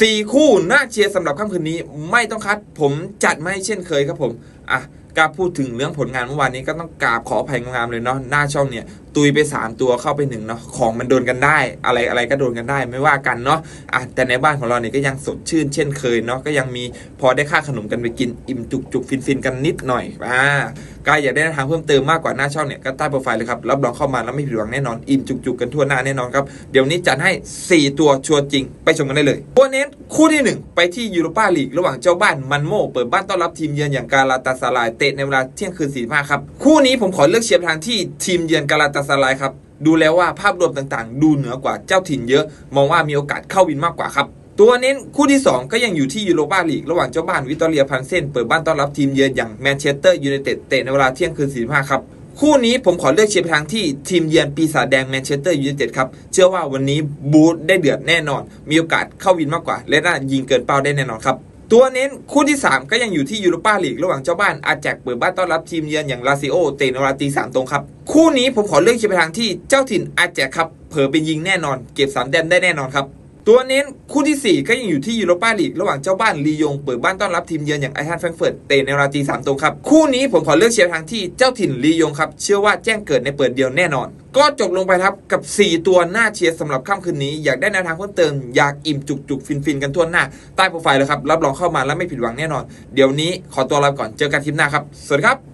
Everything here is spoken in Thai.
สี่คู่น่าเชียร์สำหรับค่ำคืนนี้ ไม่ต้องคัดผมจัดมาให้เช่นเคยครับผม อะกล้าพูดถึงเรื่องผลงานเมื่อวานนี้ก็ต้องกราบขออภัยงามๆเลยเนาะหน้าช่องเนี่ยตุยไป 3 ตัวเข้าไปหนึ่งเนาะของมันโดนกันได้ อะไรอะไรก็โดนกันได้ไม่ว่ากันเนาะอะแต่ในบ้านของเราเนี่ยก็ยังสดชื่นเช่นเคยเนาะก็ยังมีพอได้ค่าขนมกันไปกินอิ่มจุกจุกฟินฟินกันนิดหน่อยอ่ากายอยากได้แนวทางเพิ่มเติมมากกว่าหน้าช่องเนี่ยก็ใต้โปรไฟล์เลยครับรับรองเข้ามาแล้วไม่ผิดหวังแน่นอนอิ่มจุกจุกกันทั่วหน้าแน่นอนครับเดี๋ยวนี้จัดให้ 4 ตัวชัวร์จริง ไปชมกันได้เลยตัวเน้นคู่ที่หนึ่งไปที่ยูโรปาลีกระหว่างเจ้าบ้านมันโมเปิดบ้านต้อนรับทีมเยือนอย่างกาลาตาสลายเตะในเวลาเที่ยงคืนสี่ห้าครับ คู่นี้ผมขอเลือกเชียร์ทางที่ทีมเยือนกาลาตาสลายครับ ดูแล้วว่าภาพรวมต่างๆ ดูเหนือกว่าเจ้าถิ่นเยอะ มองว่ามีโอกาสเข้าวินมากกว่าครับ ตัวเน้นคู่ที่ 2 ก็ยังอยู่ที่ยูโรปาลีกระหว่างเจ้าบ้านวิตอเรียพันเซนเปิดบ้านต้อนรับทีมเยือนอย่างแมนเชสเตอร์ยูไนเต็ดเตะในเวลาเที่ยงคืน45ครับคู่นี้ผมขอเลือกเชียร์ทางที่ทีมเยือนปีศาจแดงแมนเชสเตอร์ยูไนเต็ดครับ เชื่อว่าวันนี้บูธได้เดือดแน่นอน มีโอกาสเข้าวินมากกว่า และน่ายิงเกินเป้าได้แน่นอนครับ ตัวเน้นคู่ที่ 3 ก็ยังอยู่ที่ยูโรปาลีกระหว่างเจ้าบ้านอาแจกเปิดบ้านต้อนรับทีมเยือนอย่างลาซิโอเตโนราตีสามตรงครับ คู่นี้ผมขอเลือกเชียร์ไปทางที่เจ้าถิ่นอาแจกครับเผลอเป็นยิงแน่นอน เก็บสามแต้มได้แน่นอนครับ ตัวเน้นคู่ทีสี่ 4 ก็ยังอยู่ที่ยูโรปาลีกระหว่างเจ้าบ้านลียง เปิดบ้านต้อนรับทีมเยือนอย่างไอทันแฟรงเฟิร์ตเตะในเวลาตีสามตรงครับ คู่นี้ผมขอเลือกเชียร์ทางที่เจ้าถิ่นลียงครับ เชื่อว่าแจ้งเกิดในเปิดเดียวแน่นอน ก็จบลงไปครับกับ 4 ตัวหน้าเชียร์สำหรับค่ำคืนนี้ อยากได้แนวทางเพิ่มเติมอยากอิ่มจุกจุกฟินฟินๆกันทั่วหน้าใต้โปรไฟล์เลยครับรับรองเข้ามาแล้วไม่ผิดหวังแน่นอน เดี๋ยวนี้ขอตัวลาไปก่อนเจอกันคลิปหน้าครับสวัสดีครับ